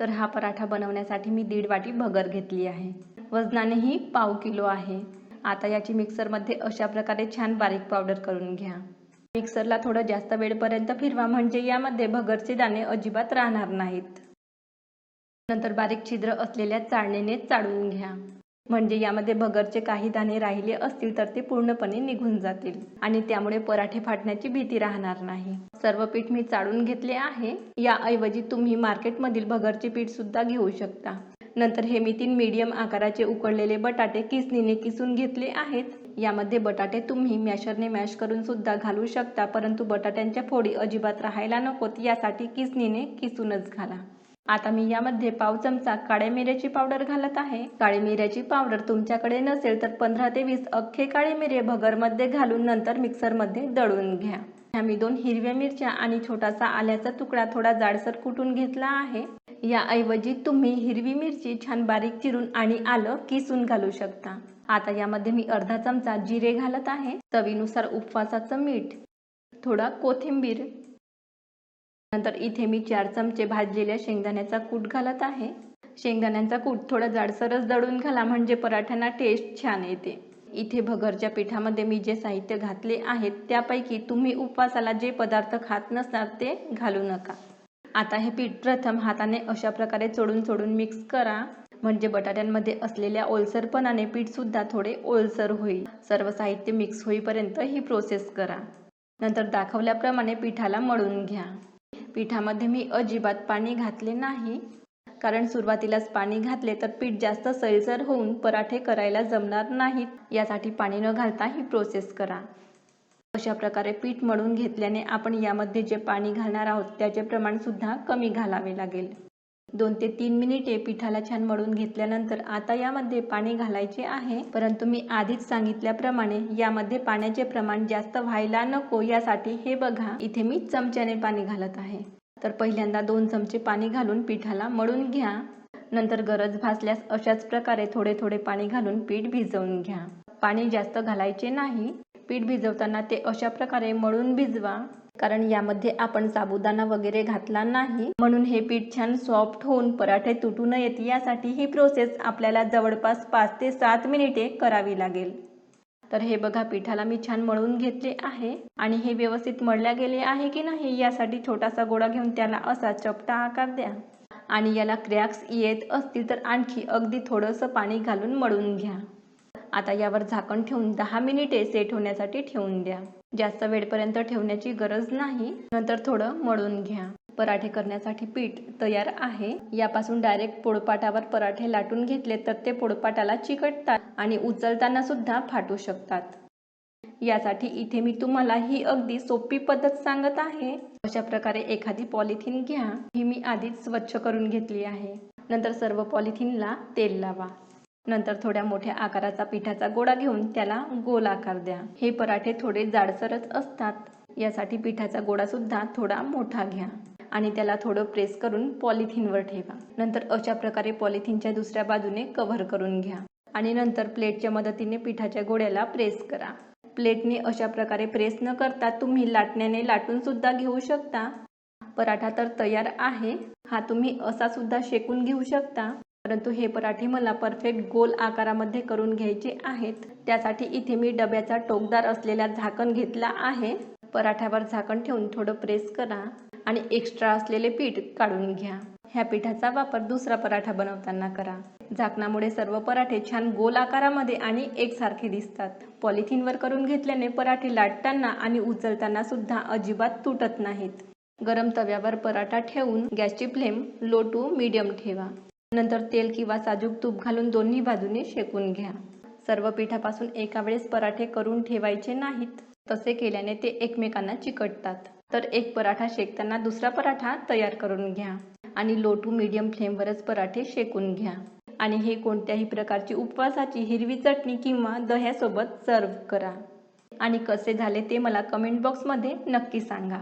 तर हा पराठा बनवण्यासाठी मी दीड वाटी भगर घेतली आहे. वजनानेही पाव किलो आहे. आता याची मिक्सरमध्ये अशा प्रकारे छान बारीक पावडर करून घ्या. मिक्सरला थोडं जास्त वेळपर्यंत फिरवा म्हणजे यामध्ये भगरचे दाणे अजिबात राहणार नाहीत. नंतर बारीक छिद्र असलेल्या चाळणीने चाळून घ्या. म्हणजे यामध्ये भगरचे काही दाणे राहिले असतील तर ते पूर्णपणे निघून जातील. आणि त्यामुळे पराठे फाटण्याची भीती राहणार नाही. सर्व पीठ मी चाळून घेतले आहे. याऐवजी तुम्ही मार्केटमधील भगरचे पीठ सुद्धा घेऊ शकता. नंतर हे मी तीन मीडियम आकाराचे उकडलेले बटाटे किसणीने किसून घेतले आहेत. यामध्ये बटाटे तुम्ही मॅशरने मॅश करून सुद्धा घालू शकता परंतु बटाट्यांच्या फोडी अजिबात राहायला नकोत. यासाठी किसणीने किसूनच घाला. आता मी यामध्ये पाव चमचा काळ्या मिऱ्याची पावडर घालत आहे. काळी मिऱ्याची पावडर तुमच्याकडे नसेल तर पंधरा ते वीस अख्खे काळे मिरे भगरमध्ये घालून नंतर मिक्सरमध्ये दळून घ्या. ह्या मी दोन हिरव्या मिरच्या आणि छोटासा आल्याचा तुकडा थोडा जाडसर कुटून घेतला आहे. याऐवजी तुम्ही हिरवी मिरची छान बारीक चिरून आणि आलं किसून घालू शकता. आता यामध्ये मी अर्धा चमचा जिरे घालत आहे. चवीनुसार उपवासाचं मीठ थोडा कोथिंबीर नंतर इथे मी चार चमचे भाजलेल्या शेंगदाण्याचा कूट घालत आहे. शेंगदाण्यांचा कूट थोडा जाडसरच दळून घाला म्हणजे पराठ्यांना टेस्ट छान येते. इथे भगरच्या पिठामध्ये मी जे साहित्य घातले आहेत त्यापैकी तुम्ही उपवासाला जे पदार्थ खात नसणार ते घालू नका. आता हे पीठ प्रथम हाताने अशा प्रकारे चोडून चोडून मिक्स करा. म्हणजे बटाट्यांमध्ये असलेल्या ओलसरपणाने पीठ सुद्धा थोडे ओलसर होईल. सर्व साहित्य मिक्स होईपर्यंत ही प्रोसेस करा. नंतर दाखवल्याप्रमाणे पिठाला मळून घ्या. पिठामध्ये मी अजिबात पाणी घातले नाही. कारण सुरुवातीलाच पाणी घातले तर पीठ जास्त सैलसर होऊन पराठे करायला जमणार नाहीत. यासाठी पाणी न घालता ही प्रोसेस करा. अशा प्रकारे पीठ मळून घेतल्याने आपण यामध्ये जे पाणी घालणार आहोत त्याचे प्रमाणसुद्धा कमी घालावे लागेल. दोन ते तीन मिनिटे पिठाला छान मळून घेतल्यानंतर आता यामध्ये पाणी घालायचे आहे. परंतु मी आधीच सांगितल्याप्रमाणे यामध्ये पाण्याचे प्रमाण जास्त व्हायला नको यासाठी हे बघा. इथे मी चमच्याने पाणी घालत आहे. तर पहिल्यांदा दोन चमचे पाणी घालून पिठाला मळून घ्या. नंतर गरज भासल्यास अशाच प्रकारे थोडे थोडे पाणी घालून पीठ भिजवून घ्या. पाणी जास्त घालायचे नाही. पीठ भिजवताना ते अशा प्रकारे मळून भिजवा. कारण यामध्ये आपण साबुदाणा वगैरे घातला नाही. म्हणून हे पीठ छान सॉफ्ट होऊन पराठे तुटू येते यासाठी ही प्रोसेस आपल्याला जवळपास पाच ते सात मिनिटे करावी लागेल. तर हे बघा पिठाला मी छान मळून घेतले आहे. आणि हे व्यवस्थित मळल्या गेले आहे की नाही यासाठी छोटासा गोळा घेऊन त्याला असा चपटा आकार द्या. आणि याला क्रॅक्स येत असतील तर आणखी अगदी थोडंसं पाणी घालून मळून घ्या. आता यावर झाकण ठेवून दहा मिनिटे सेट होण्यासाठी ठेवून द्या. जास्त वेळपर्यंत ठेवण्याची गरज नाही. नंतर थोडं मळून घ्या. पराठे करण्यासाठी पीठ तयार आहे. यापासून डायरेक्ट पोळपाटावर पराठे लाटून घेतले तर ते पोळपाटाला चिकटतात आणि उचलताना सुद्धा फाटू शकतात. यासाठी इथे मी तुम्हाला ही अगदी सोपी पद्धत सांगत आहे. अशा प्रकारे एखादी पॉलिथिन घ्या. ही मी आधीच स्वच्छ करून घेतली आहे. नंतर सर्व पॉलिथिनला तेल लावा. नंतर थोड्या मोठ्या आकाराचा पिठाचा गोळा घेऊन त्याला गोल आकार द्या. हे पराठे थोडे जाडसरच असतात. यासाठी पिठाचा गोळा सुद्धा थोडा मोठा घ्या आणि त्याला थोडं प्रेस करून पॉलिथिनवर ठेवा. नंतर अशा प्रकारे पॉलिथिनच्या दुसऱ्या बाजूने कव्हर करून घ्या आणि नंतर प्लेटच्या मदतीने पिठाच्या गोळ्याला प्रेस करा. प्लेटने अशा प्रकारे प्रेस न करता तुम्ही लाटण्याने लाटून सुद्धा घेऊ शकता. पराठा तर तयार आहे. हा तुम्ही असा सुद्धा शेकून घेऊ शकता. परंतु हे पराठे मला परफेक्ट गोल आकारामध्ये करून घ्यायचे आहेत. त्यासाठी इथे मी डब्याचा टोकदार असलेला झाकण घेतला आहे. पराठ्यावर झाकण ठेवून थोडं प्रेस करा आणि एक्स्ट्रा असलेले पीठ काढून घ्या. ह्या पिठाचा वापर दुसरा पराठा बनवताना करा. झाकणामुळे सर्व पराठे छान गोल आकारामध्ये आणि एकसारखे दिसतात. पॉलिथिनवर करून घेतल्याने पराठे लाटताना आणि उचलताना सुद्धा अजिबात तुटत नाहीत. गरम तव्यावर पराठा ठेवून गॅसची फ्लेम लो टू मीडियम ठेवा. नंतर तेल किंवा साजूक तूप घालून दोन्ही बाजूने शेकून घ्या. सर्व पिठापासून एका वेळेस पराठे करून ठेवायचे नाहीत. तसे केल्याने ते एकमेकांना चिकटतात. तर एक पराठा शेकताना दुसरा पराठा तयार करून घ्या आणि लो टू मीडियम फ्लेमवरच पराठे शेकून घ्या. आणि हे कोणत्याही प्रकारची उपवासाची हिरवी चटणी किंवा दह्यासोबत सर्व करा. आणि कसे झाले ते मला कमेंट बॉक्समध्ये नक्की सांगा.